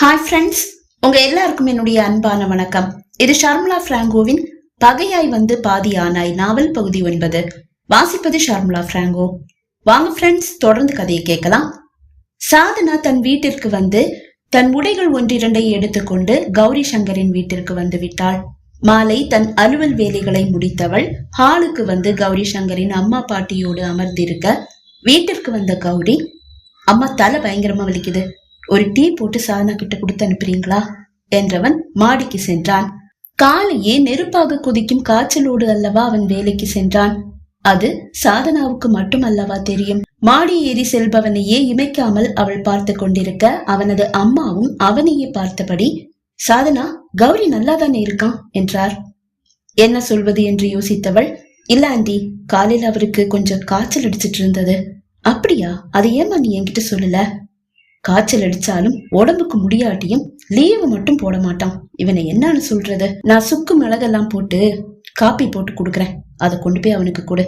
Hi friends உங்க எல்லாருக்கும் என்னுடைய அன்பான வணக்கம். இது ஷர்மிளா பிராங்கோவின் பகையாய் வந்து பாதி ஆனாய் நாவல் பகுதி ஒன்பது. வாசிப்பது ஷர்மிளா பிராங்கோ. வாங்க ஃப்ரெண்ட்ஸ் தொடர்ந்து கதையை கேட்கலாம். சாதனா தன் வீட்டிற்கு வந்து தன் உடைகள் ஒன்றிரண்டை எடுத்துக்கொண்டு கௌரி சங்கரின் வீட்டிற்கு வந்து விட்டாள். மாலை தன் அலுவல் வேலைகளை முடித்தவள் ஹாலுக்கு வந்து கௌரி சங்கரின் அம்மா பாட்டியோடு அமர்ந்திருக்க வீட்டிற்கு வந்த கௌரி அம்மா தலை பயங்கரமா வலிக்குது. ஒரு டீ போட்டு சாதனா கிட்ட கொடுத்து அனுப்புறீங்களா? என்றவன் மாடிக்கு சென்றான். காலையே நெருப்பாக கொதிக்கும் காய்ச்சலோடு அல்லவா அவன் வேலைக்கு சென்றான். அது சாதனாவுக்கு மட்டும் அல்லவா தெரியும். மாடி ஏறி செல்பவனையே இமைக்காமல் அவள் பார்த்து கொண்டிருக்க அவனது அம்மாவும் அவனையே பார்த்தபடி சாதனா கௌரி நல்லாதானே இருக்கான்? என்றார். என்ன சொல்வது? என்று யோசித்தவள் இல்ல ஆண்டி காலையில் அவருக்கு கொஞ்சம் காய்ச்சல் அடிச்சிட்டு இருந்தது. அப்படியா? அது ஏமா நீ என்கிட்ட சொல்லல? காய்ச்சல் அடிச்சாலும் உடம்புக்கு முடியாட்டியும் லீவு மட்டும் போட மாட்டான். இவனை என்னன்னு சொல்றது? நான் சுக்கு மிளகெல்லாம் போட்டு காப்பி போட்டு கொடுக்குறேன். அதை கொண்டு போய் அவனுக்கு கொடு.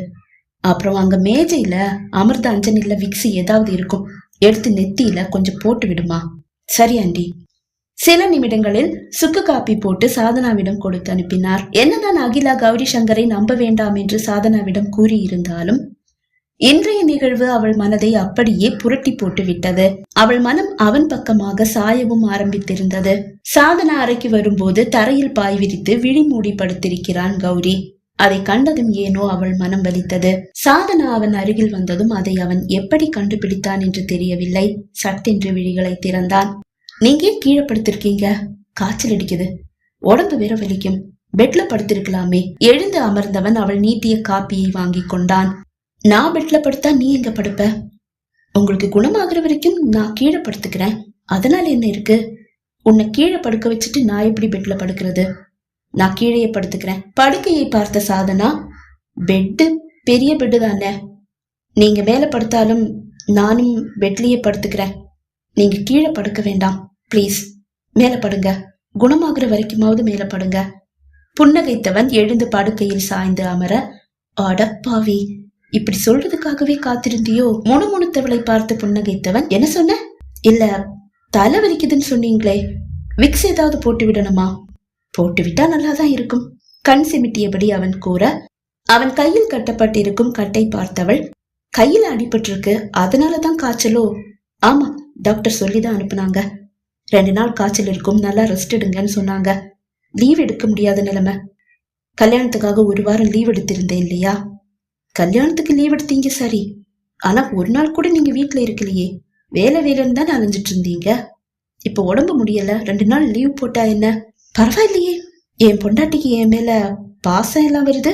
அப்புறம் அங்க மேஜையில அமிர்த அஞ்சனில விக்ஸி ஏதாவது இருக்கும். எடுத்து நெத்தியில கொஞ்சம் போட்டு விடுமா? சரி ஆண்டி. சில நிமிடங்களில் சுக்கு காப்பி போட்டு சாதனாவிடம் கொடுத்து அனுப்பினார். என்னதான் அகிலா கௌரி சங்கரை நம்ப வேண்டாம் என்று சாதனாவிடம் கூறியிருந்தாலும் இன்றைய நிகழ்வு அவள் மனதை அப்படியே புரட்டி போட்டு விட்டது அவள் மனம் அவன் பக்கமாக சாயவும் ஆரம்பித்திருந்தது. சாதனா அறைக்கு வரும்போது தரையில் பாய் விரித்து விழி மூடி படுத்திருக்கிறான் கௌரி. அதை கண்டதும் ஏனோ அவள் மனம் வலித்தது. சாதனா அவன் அருகில் வந்ததும் அதை அவன் எப்படி கண்டுபிடித்தான் என்று தெரியவில்லை. சட்டென்று விழிகளை திறந்தான். நீங்க ஏன் கீழே படுத்திருக்கீங்க? காய்ச்சல் அடிக்குது. உடம்பு வேற வலிக்கும். பெட்ல படுத்திருக்கலாமே. எழுந்து அமர்ந்தவன் அவள் நீட்டிய காப்பியை வாங்கி கொண்டான். நான் பெட்ல படுத்தா நீ எங்க படுப்ப? உங்களுக்கு குணமாகிற வரைக்கும் நான் கீழே படுத்துக்கிறேன். அதனால என்ன இருக்கு? உன்னை கீழே படுக்க வச்சுட்டு நான் எப்படி பெட்ல படுக்கிறது? நான் கீழே படுத்துக்கிறேன். படுக்கையை பார்த்த சாதனா பெட்டு பெரிய பெட்டு தானே நீங்க மேல படுத்தாலும் நானும் பெட்லயே படுத்துக்கிறேன். நீங்க கீழே படுக்க வேண்டாம். ப்ளீஸ் மேல படுங்க. குணமாகிற வரைக்குமாவது மேல படுங்க. புன்னகைத்தவன் எழுந்து படுக்கையில் சாய்ந்து அமர அடப்பாவி! இப்படி சொல்றதுக்காகவே காத்திருந்தியோ? முணுமுணுத்தவளை பார்த்து புன்னகைத்தவன். என்ன சொன்ன? இல்ல தலை வலிக்குதுன்னு சொன்னீங்களே. விக்ஸ் ஏதாவது போட்டு விடணுமா? போட்டு விட்டா நல்லாதான் இருக்கும். கண் சிமிட்டியபடி அவன் கூற அவன் கையில் கட்டப்பட்டிருக்கும் கட்டை பார்த்தவள் கையில அடிபட்டிருக்கு அதனாலதான் காய்ச்சலோ? ஆமா டாக்டர் சொல்லிதான் அனுப்புனாங்க. ரெண்டு நாள் காய்ச்சல் இருக்கும் நல்லா ரெஸ்ட் எடுங்கன்னு சொன்னாங்க. லீவ் எடுக்க முடியாத நிலைமை. கல்யாணத்துக்காக ஒரு வாரம் லீவ் எடுத்திருந்தேன் இல்லையா? கல்யாணத்துக்கு லீவ் எடுத்தீங்க சரி. ஆனா ஒரு நாள் கூட நீங்க வீட்டுல இருக்கலையே. வேலை வேலைன்னு தான் அலைஞ்சிட்டு இருந்தீங்க? இப்போ உடம்பு முடியல. ரெண்டு நாள் லீவ் போட்டா என்ன? பரவாயில்லையே. என் பொண்டாட்டிக்கு என் மேல பாசம் எல்லாம் வருது?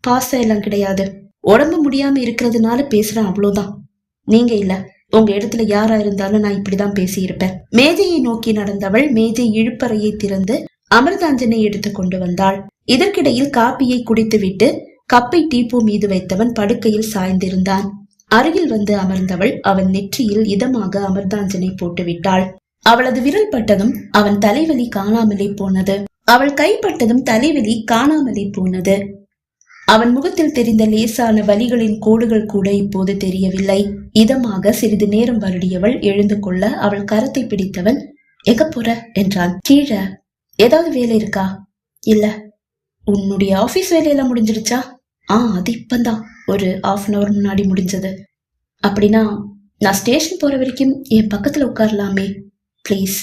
பாசம் எல்லாம் கிடையாது. உடம்பு முடியாம இருக்கிறதுனால பேசுறேன் அவ்வளவுதான். நீங்க இல்ல. உங்க இடத்துல யாரா இருந்தாலும் நான் இப்படிதான் பேசியிருப்பேன். மேஜையை நோக்கி நடந்தவள் மேஜை இழுப்பறையை திறந்து அமிர்தாஞ்சனை எடுத்து கொண்டு வந்தாள். இதற்கிடையில் காப்பியை குடித்துவிட்டு கப்பை டீப்பூ மீது வைத்தவன் படுக்கையில் சாய்ந்திருந்தான். அருகில் வந்து அமர்ந்தவள் அவன் நெற்றியில் இதமாக அமிர்தாஞ்சனை போட்டுவிட்டாள். அவளது விரல் பட்டதும் அவன் தலைவலி காணாமலே போனது. அவள் கைப்பட்டதும் தலைவலி காணாமலே போனது. அவன் முகத்தில் தெரிந்த லேசான வலிகளின் கோடுகள் கூட இப்போது தெரியவில்லை. இதமாக சிறிது நேரம் வருடியவள் எழுந்து கொள்ள அவள் கரத்தை பிடித்தவன் எங்க போற? என்றான். கீழே. ஏதாவது வேலை இருக்கா? இல்ல. உன்னுடைய ஆபீஸ் வேலையெல்லாம் முடிஞ்சிருச்சா ஆ அது இப்பந்தான் ஒரு ஆஃப் அன் அவர் முன்னாடி முடிஞ்சது. அப்படின்னா நான் ஸ்டேஷன் போகிற வரைக்கும் என் பக்கத்தில் உட்காரலாமே ப்ளீஸ்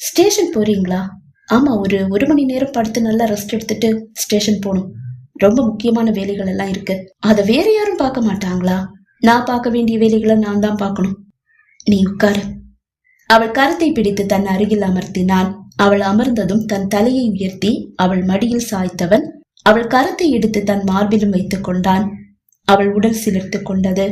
ஸ்டேஷன் போகிறீங்களா ஆமாம் ஒரு ஒரு மணி நேரம் படுத்து நல்லா ரெஸ்ட் எடுத்துட்டு ஸ்டேஷன் போகணும். ரொம்ப முக்கியமான வேலைகள் எல்லாம் இருக்கு. அதை வேற யாரும் பார்க்க மாட்டாங்களா? நான் பார்க்க வேண்டிய வேலைகளை நான் தான் பார்க்கணும். நீ உட்காரு. அவள் கரத்தை பிடித்து தன் அருகில் அமர்த்தினான் அவள் அமர்ந்ததும் தன் தலையை உயர்த்தி அவள் மடியில் சாய்த்தவன் அவள் கரத்தை எடுத்து தன் மார்பிலும் வைத்துக் கொண்டான். அவள் உடல் சிலிர்த்து கொண்டது.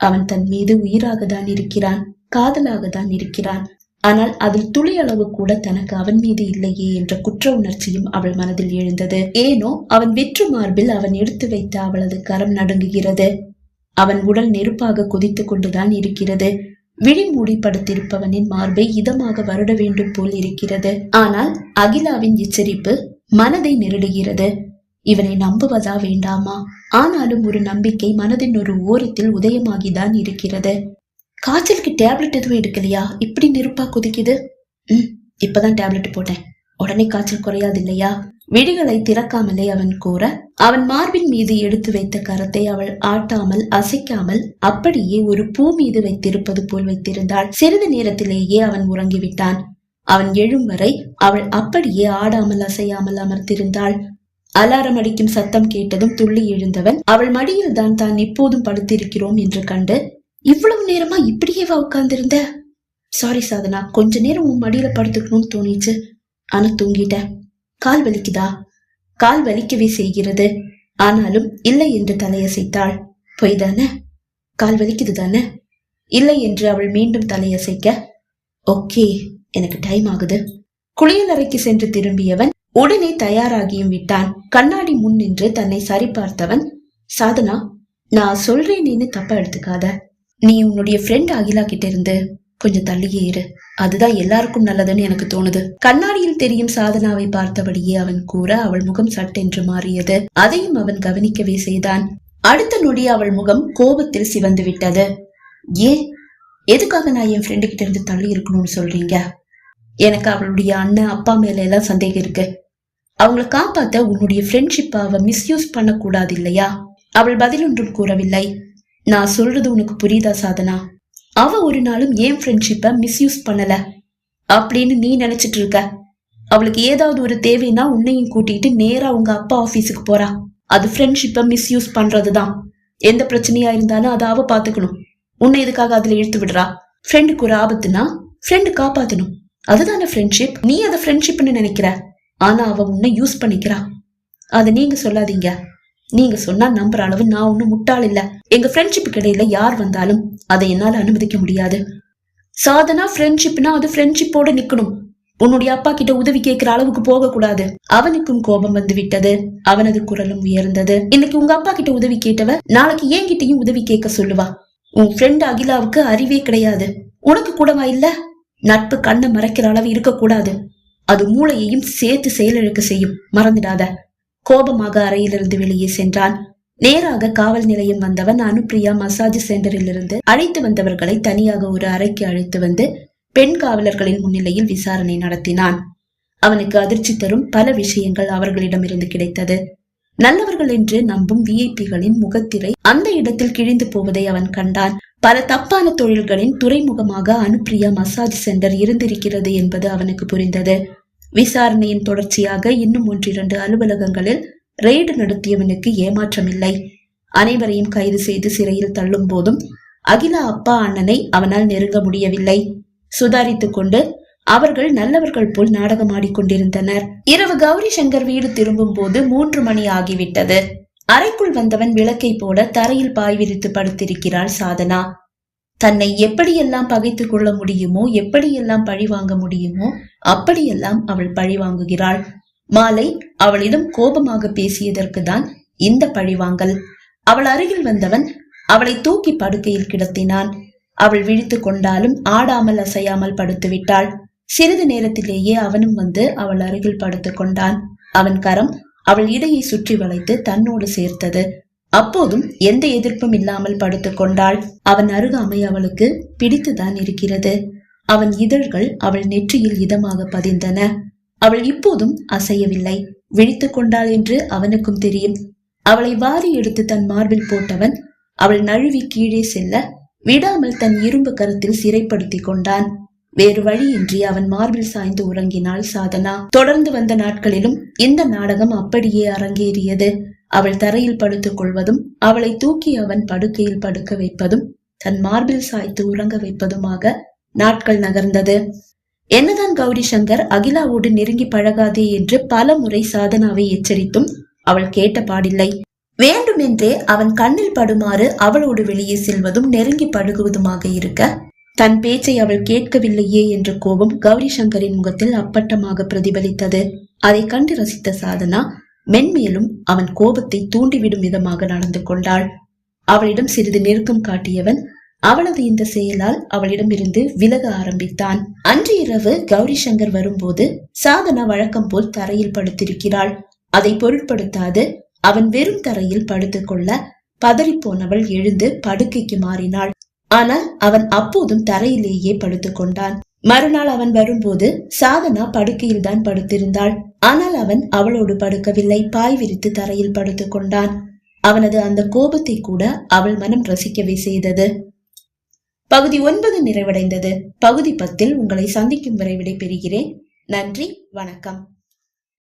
அவன் தன் மீது உயிராக தான் இருக்கிறான் காதலாக தான் இருக்கிறான். ஆனால் அதில் துளி அளவு கூட தனக்கு அவன் மீது இல்லையே என்ற குற்ற உணர்ச்சியும் அவள் மனதில் எழுந்தது. ஏனோ அவன் வெற்று மார்பில் அவன் எடுத்து வைத்த அவளது கரம் நடுங்குகிறது. அவன் உடல் நெருப்பாக கொதித்துக் கொண்டுதான் இருக்கிறது. விழி மூடி படுத்திருப்பவனின் மார்பை இதமாக வருட வேண்டும் போல் இருக்கிறது. ஆனால் அகிலாவின் எச்சரிப்பு மனதை நெருடுகிறது. இவனை நம்புவதா வேண்டாமா? ஆனாலும் ஒரு நம்பிக்கை மனதின் ஒரு ஓரத்தில் உதயமாகிதான் இருக்கிறது. காய்ச்சலுக்கு டேப்லெட் எதுவும் எடுக்கலையா? இப்படி நெருப்பா குதிக்குது. ம் இப்பதான் டேப்லெட் போட்டேன். உடனே காய்ச்சல் குறையாது இல்லையா? விழிகளை திறக்காமலே அவன் கூற அவன் மார்பின் மீது எடுத்து வைத்த கரத்தை அவள் ஆட்டாமல் அசைக்காமல் அப்படியே ஒரு பூ மீது வைத்திருப்பது போல் வைத்திருந்தாள். சிறிது நேரத்திலேயே அவன் உறங்கிவிட்டான். அவன் எழும் வரை அவள் அப்படியே ஆடாமல் அசையாமல் அமர்ந்திருந்தாள். அலாரம் அடிக்கும் சத்தம் கேட்டதும் துள்ளி எழுந்தவன் அவள் மடியில் தான் தான் இப்போதும் படுத்திருக்கிறோம் என்று கண்டு இவ்வளவு நேரமா இப்படியேவா உட்கார்ந்திருந்த? சாரி சாதனா கொஞ்ச நேரம் உன் மடியில படுத்துக்கணும்னு தோணிச்சு. ஆனா தூங்கிட்டேன் கால் வலிக்குதா? கால் வலிக்கவே செய்கிறது. ஆனாலும் இல்லை என்று தலையசைத்தாள். பொய்தானே கால் வலிக்குது தானே? இல்லை என்று அவள் மீண்டும் தலையசைக்க. ஓகே எனக்கு டைம் ஆகுது. குளியலறைக்கு சென்று திரும்பியவன் உடனே தயாராகியும் விட்டான். கண்ணாடி முன் நின்று தன்னை சரிபார்த்தவன் சாதனா நான் சொல்றேன் நீன்னு தப்பா எடுத்துக்காத. நீ உன்னுடைய ஃப்ரெண்ட் அகிலா கிட்ட இருந்து கொஞ்சம் தள்ளியே இரு. அதுதான் எல்லாருக்கும் நல்லதுன்னு எனக்கு தோணுது. கண்ணாடியில் தெரியும் சாதனாவை பார்த்தபடியே அவன் கூற அவள் முகம் சட்டென்று மாறியது. அதையும் அவன் கவனிக்கவே செய்தான். அடுத்த நொடி அவள் முகம் கோபத்தில் சிவந்து விட்டது. ஏன்? எதுக்காக நான் என் ஃப்ரெண்டு கிட்ட இருந்து தள்ளி இருக்கணும்னு சொல்றீங்க? எனக்கு அவளுடைய அண்ணன் அப்பா மேல எல்லாம் சந்தேகம் இருக்கு. அவங்கள காப்பாத்த உன்னுடைய ஃப்ரெண்ட்ஷிப்பை அவ மிஸ்யூஸ் பண்ணக்கூடாது இல்லையா? அவள் பதில் ஒன்றும் கூறவில்லை. நான் சொல்றது உனக்கு புரியுதா சாதனா? அவ ஒரு நாளும் ஏன் ஃப்ரெண்ட்ஷிப்பை மிஸ்யூஸ் பண்ணல? அப்படின்னு நீ நினைச்சிட்டு இருக்க. அவளுக்கு ஏதாவது ஒரு தேவைன்னா உன்னையும் கூட்டிட்டு நேரா உங்க அப்பா ஆபீஸுக்கு போறா. அது ஃப்ரெண்ட்ஷிப்பை மிஸ்யூஸ் பண்றதுதான். எந்த பிரச்சனையா இருந்தாலும் அதை அவ பாத்துக்கணும். உன்னை எதுக்காக அதுல இழுத்து விடுறா? ஃப்ரெண்டுக்கு ஒரு ஆபத்துனா ஃப்ரெண்டு காப்பாத்தணும். அதுதானே ஃப்ரெண்ட்ஷிப் நீ அதை ஃப்ரெண்ட்ஷிப்னு நினைக்கிற? ஆனா அவ உன்னை யூஸ் பண்ணிக்கிறா. அதை நீங்க சொல்லாதீங்க. நீங்க சொன்னா நம்புற அளவு நான் ஒன்னும் முட்டாள் இல்ல. எங்க ஃப்ரெண்ட்ஷிப்புக்கு இடையில யார் வந்தாலும் அதை என்னால அனுமதிக்க முடியாது. சாதனா ஃப்ரெண்ட்ஷிப்னா அது ஃப்ரெண்ட்ஷிப்போட நிக்கணும். உன்னுடைய அப்பா கிட்ட உதவி கேட்கிற அளவுக்கு போக கூடாது அவனுக்கும் கோபம் வந்து விட்டது. அவனது குரலும் உயர்ந்தது. இன்னைக்கு உங்க அப்பா கிட்ட உதவி கேட்டவ நாளைக்கு என்கிட்டயும் உதவி கேட்க சொல்லுவா. உன் ஃப்ரெண்ட் அகிலாவுக்கு அறிவே கிடையாது. உனக்கு கூடவா இல்ல? நட்பு கண்ணை மறைக்கிற அளவு இருக்கக்கூடாது. அது மூளையையும் சேர்த்து செயலிழக்க செய்யும். மறந்துடாத. கோபமாக அறையிலிருந்து வெளியே சென்றான். நேராக காவல் நிலையம் வந்தவன் அனுப்பிரியா மசாஜ் சென்டரிலிருந்து அழைத்து வந்தவர்களை தனியாக ஒரு அறைக்கு அழைத்து வந்து பெண் காவலர்களின் முன்னிலையில் விசாரணை நடத்தினான். அவனுக்கு அதிர்ச்சி தரும் பல விஷயங்கள் அவர்களிடமிருந்து கிடைத்தது. நல்லவர்கள் என்று நம்பும் விஐபிகளின் முகத்திரை அந்த இடத்தில் கிழிந்து போவதை அவன் கண்டான். பல தப்பான தொழில்களின் துறைமுகமாக அனுப்பிரியா மசாஜ் சென்டர் இருந்திருக்கிறது என்பது அவனுக்கு புரிந்தது. விசாரணையின் தொடர்ச்சியாக இன்னும் ஒன்றிரண்டு அலுவலகங்களில் ரெய்டு நடத்தியவனுக்கு ஏமாற்றமில்லை. அனைவரையும் கைது செய்து சிறையில் தள்ளும் போதும் அகிலா அப்பா அண்ணனை அவனால் நெருங்க முடியவில்லை. சுதாரித்துக் கொண்டு அவர்கள் நல்லவர்கள் போல் நாடகம் ஆடிக்கொண்டிருந்தனர். இரவு கௌரி சங்கர் வீடு திரும்பும் போது மூன்று மணி ஆகிவிட்டது. அறைக்குள் வந்தவன் விளக்கை போட தரையில் பாய் விரித்து படுத்திருக்கிறாள் சாதனா. தன்னை எப்படியெல்லாம் பகைத்துக் கொள்ள முடியுமோ எப்படியெல்லாம் பழி வாங்க முடியுமோ அப்படியெல்லாம் அவள் பழி வாங்குகிறாள். மாலை அவளிடம் கோபமாக பேசியதற்கு தான் இந்த பழிவாங்கல் அவள் அருகில் வந்தவன் அவளை தூக்கி படுக்கையில் கிடத்தினான். அவள் விழித்து கொண்டாலும் ஆடாமல் அசையாமல் படுத்து விட்டாள் சிறிது நேரத்திலேயே அவனும் வந்து அவள் அருகில் படுத்து கொண்டான். அவன் கரம் அவள் இடையை சுற்றி வளைத்து தன்னோடு சேர்த்தது. அப்போதும் எந்த எதிர்ப்பும் இல்லாமல் படுத்துக் கொண்டாள். அவன் அருகாமை அவளுக்கு பிடித்துதான் இருக்கிறது. அவன் இதழ்கள் அவள் நெற்றியில் இதமாக பதிந்தன. அவள் இப்போதும் அசையவில்லை. விழித்துக் கொண்டாள் என்று அவனுக்கும் தெரியும். அவளை வாரி எடுத்து தன் மார்பில் போட்டவன் அவள் நழுவி கீழே செல்ல விடாமல் தன் இரும்பு கருத்தில் சிறைப்படுத்திக் கொண்டான். வேறு வழியின்றி அவன் மார்பில் சாய்ந்து உறங்கினாள் சாதனா. தொடர்ந்து வந்த நாட்களிலும் இந்த நாடகம் அப்படியே அரங்கேறியது. அவள் தரையில் படுத்துக் கொள்வதும் அவளை தூக்கி அவன் படுக்கையில் படுக்க வைப்பதும் தன் மார்பில் சாய்த்து உறங்க வைப்பதுமாக நாட்கள் நகர்ந்தது. என்னதான் கௌரி சங்கர் அகிலாவோடு நெருங்கி பழகாதே என்று பல முறை சாதனாவை எச்சரித்தும் அவள் கேட்ட பாடில்லை. வேண்டுமென்றே அவன் கண்ணில் படுமாறு அவளோடு வெளியே செல்வதும் நெருங்கி பழகுவதுமாக இருக்க தன் பேச்சை அவள் கேட்கவில்லையே என்ற கோபம் கௌரி சங்கரின் முகத்தில் அப்பட்டமாக பிரதிபலித்தது. அதை கண்டு ரசித்த சாதனா மென்மேலும் அவன் கோபத்தை தூண்டிவிடும் விதமாக நடந்து கொண்டாள். அவளிடம் சிறிது நெருக்கம் காட்டியவன் அவளது இந்த செயலால் அவளிடமிருந்து விலக ஆரம்பித்தான். அன்று இரவு கௌரி சங்கர் வரும்போது சாதனா வழக்கம் போல் தரையில் படுத்திருக்கிறாள். அதை பொருட்படுத்தாது அவன் வெறும் தரையில் படுத்துக்கொள்ள பதறிப்போனவள் எழுந்து படுக்கைக்கு மாறினாள். ஆனால் அவன் அப்போதும் தரையிலேயே படுத்துக் கொண்டான். மறுநாள் அவன் வரும்போது சாதனா படுக்கையில் தான் படுத்திருந்தாள். ஆனால் அவன் அவளோடு படுக்கவில்லை. பாய் விரித்து தரையில் படுத்துக் கொண்டான். அவனது அந்த கோபத்தை கூட அவள் மனம் ரசிக்கவே செய்தது. பகுதி ஒன்பது நிறைவடைந்தது. பகுதி பத்தில் உங்களை சந்திக்கும் வரை விடைபெறுகிறேன். நன்றி. வணக்கம்.